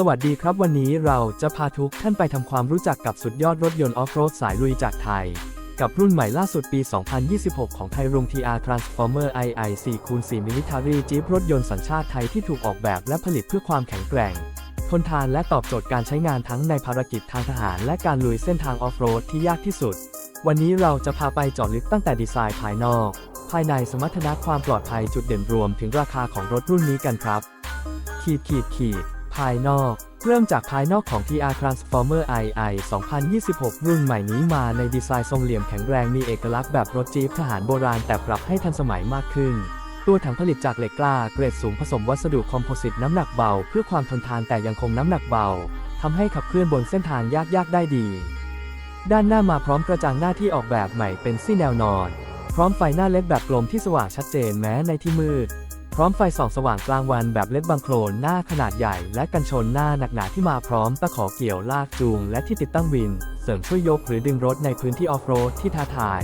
สวัสดีครับวันนี้เราจะพาทุกท่านไปทำความรู้จักกับสุดยอดรถยนต์ออฟโรดสายลุยจากไทย กับรุ่นใหม่ล่าสุดปี 2026 ของไทยรุง TR Transformer II 4คูณ4 Military Jeep รถยนต์สัญชาติไทยที่ถูกออกแบบและผลิตเพื่อความแข็งแกร่ง ทนทานและตอบโจทย์การใช้งานทั้งในภารกิจทางทหารและการลุยเส้นทางออฟโรดที่ยากที่สุด วันนี้เราจะพาไปเจาะลึกตั้งแต่ดีไซน์ภายนอก ภายในสมรรถนะความปลอดภัยจุดเด่นรวมถึงราคาของรถรุ่นนี้กันครับ ขีดขีดขีด ภายนอก เริ่มจากภายนอกของ TR Transformer II 2026 รุ่นใหม่นี้มาในดีไซน์ทรงเหลี่ยมแข็งแรงมีเอกลักษณ์แบบรถจี๊ปทหารโบราณแต่ปรับให้ทันสมัยมากขึ้น ตัวถังผลิตจากเหล็กกล้าเกรดสูงผสมวัสดุคอมโพสิตน้ำหนักเบา เพื่อความทนทานแต่ยังคงน้ำหนักเบาทำให้ขับเคลื่อนบนเส้นทางยากๆได้ดี ด้านหน้ามาพร้อมกระจังหน้าที่ออกแบบใหม่เป็นซี่แนวนอน พร้อมไฟหน้าเล็ดแบบกลมที่สว่างชัดเจนแม้ในที่มืด ร้อมไฟส่องสว่างกลางวันแบบเล็ดบังโครนหน้าขนาดใหญ่ และกันชนหน้าหนักหนาที่มาพร้อมตะขอเกี่ยวลากจูง และที่ติดตั้งวิน เสริมช่วยยกหรือดึงรถในพื้นที่ออฟโรดที่ท้าทาย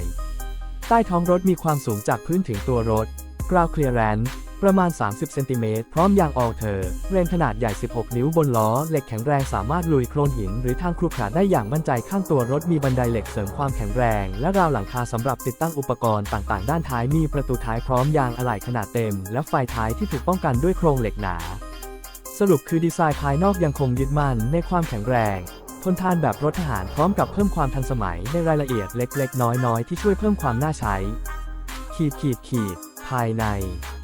ใต้ท้องรถมีความสูงจากพื้นถึงตัวรถกราวเคลียร์แรน ประมาณ 30 เซนติเมตร พร้อมยางออลเทอร์เรนขนาดใหญ่ 16 นิ้วบนล้อ เหล็กแข็งแรงสามารถลุยโคลนหิน หรือทางครุขระได้อย่างมั่นใจข้างตัวรถมีบันไดเหล็กเสริมความแข็งแรง และราวหลังคาสำหรับติดตั้งอุปกรณ์ต่างๆ ด้านท้ายมีประตูท้ายพร้อมยางอะไหล่ขนาดเต็ม และไฟท้ายที่ถูกป้องกันด้วยโครงเหล็กหนา สรุปคือดีไซน์ภายนอกยังคงยึดมั่นในความแข็งแรงทนทานแบบรถทหารพร้อมกับเพิ่มความทันสมัยในรายละเอียดเล็กๆ น้อยๆ ที่ช่วยเพิ่มความน่าใช้ ขีดขีดขีดภายใน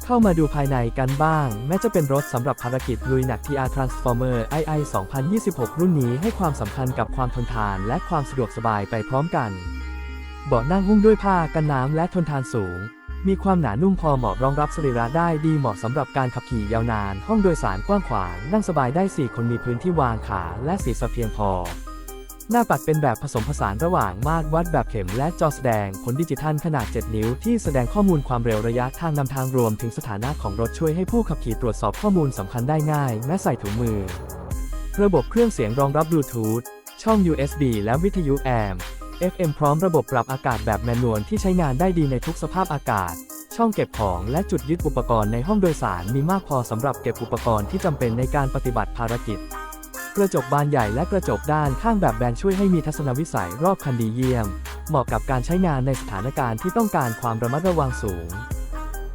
เข้ามาดูภายในกันบ้าง แม้จะเป็นรถสำหรับภารกิจลุยหนัก TR Transformer II 2026 รุ่นนี้ให้ความสำคัญกับความทนทานและความสะดวกสบายไปพร้อมกัน เบาะนั่งหุ้มด้วยผ้ากันน้ำและทนทานสูง มีความหนานุ่มพอเหมาะรองรับสรีระได้ดีเหมาะสำหรับการขับขี่ยาวนาน ห้องโดยสารกว้างขวางนั่งสบายได้ 4 คนมีพื้นที่วางขาและสีสันเพียงพอ หน้าปัดเป็นแบบผสมผสานระหว่างมาตรวัดแบบเข็มและจอแสดงผลดิจิทัลขนาด 7 นิ้ว ที่แสดงข้อมูลความเร็วระยะทางนำทางรวมถึงสถานะของรถช่วยให้ผู้ขับขี่ตรวจสอบข้อมูลสำคัญได้ง่ายแม้ใส่ถุงมือ ระบบเครื่องเสียงรองรับบลูทูธช่อง USB และวิทยุแอม FM พร้อมระบบปรับอากาศแบบแมนนวลที่ใช้งานได้ดีในทุกสภาพอากาศ ช่องเก็บของและจุดยึดอุปกรณ์ในห้องโดยสารมีมากพอสำหรับเก็บอุปกรณ์ที่จำเป็นในการปฏิบัติภารกิจ กระจกบานใหญ่และกระจกด้านข้างแบบแบนช่วยให้มีทัศนวิสัยรอบคันดีเยี่ยม เหมาะกับการใช้งานในสถานการณ์ที่ต้องการความระมัดระวังสูง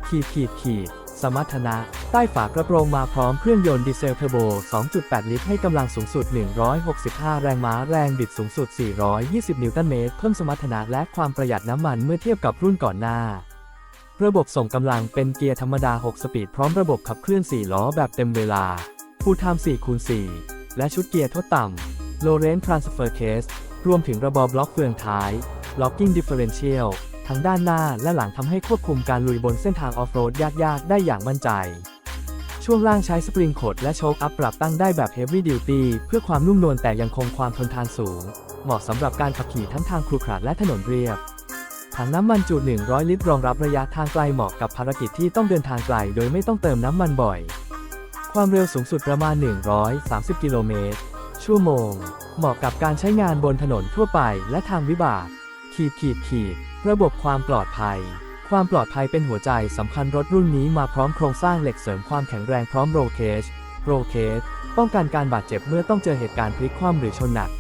ขีดขีดขีดสมรรถนะ ใต้ฝากระโปรงมาพร้อมเครื่องยนต์ดีเซลเทอร์โบ 2.8 ลิตร ให้กำลังสูงสุด 165 แรงม้า แรงบิดสูงสุด 420 นิวตันเมตร เพิ่มสมรรถนะและความประหยัดน้ำมันเมื่อเทียบกับรุ่นก่อนหน้า ระบบส่งกำลังเป็นเกียร์ธรรมดา 6 สปีด พร้อมระบบขับเคลื่อน 4 ล้อแบบเต็มเวลา Full Time 4คูณ4 และชุดเกียร์ทดต่ำ Lorentz Transfer Case รวมถึงระบอบล็อกเฟืองท้าย Locking Differential ทั้งด้านหน้าและหลังทำให้ควบคุมการลุยบนเส้นทางออฟโรดยากๆ ได้อย่างมั่นใจ ช่วงล่างใช้สปริงโคดและโชคอัพปรับตั้งได้แบบ Heavy Duty เพื่อความนุ่มนวลแต่ยังคงความทนทานสูง เหมาะสำหรับการขับขี่ทั้งทางครุขระและถนนเรียบถังน้ำมันจุ100 ลิตรรองรับระยะทางไกลเหมาะกับภารกิจที่ต้องเดินทางไกล โดยไม่ต้องเติมน้ำมันบ่อย ความเร็วสูงสุดประมาณ 130 กิโลเมตร ชั่วโมง เหมาะกับการใช้งานบนถนนทั่วไปและทางวิบาก ขีดขีดขีด ระบบความปลอดภัย ความปลอดภัยเป็นหัวใจสำคัญรถรุ่นนี้มาพร้อมโครงสร้างเหล็กเสริมความแข็งแรงพร้อมโรเคช โรเคช ป้องกันการบาดเจ็บเมื่อต้องเจอเหตุการณ์พลิกคว่ำหรือชนหนัก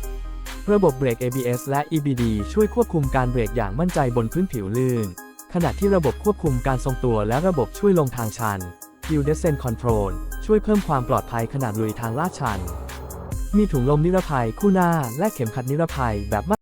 ระบบเบรก ABS และ EBD ช่วยควบคุมการเบรกอย่างมั่นใจบนพื้นผิวลื่น ขณะที่ระบบควบคุมการทรงตัวและระบบช่วยลงทางชัน Hill Descent Control ช่วยเพิ่มความปลอดภัยขณะลุยทางลาดชัน มีถุงลมนิรภัยคู่หน้าและเข็มขัดนิรภัยแบบมา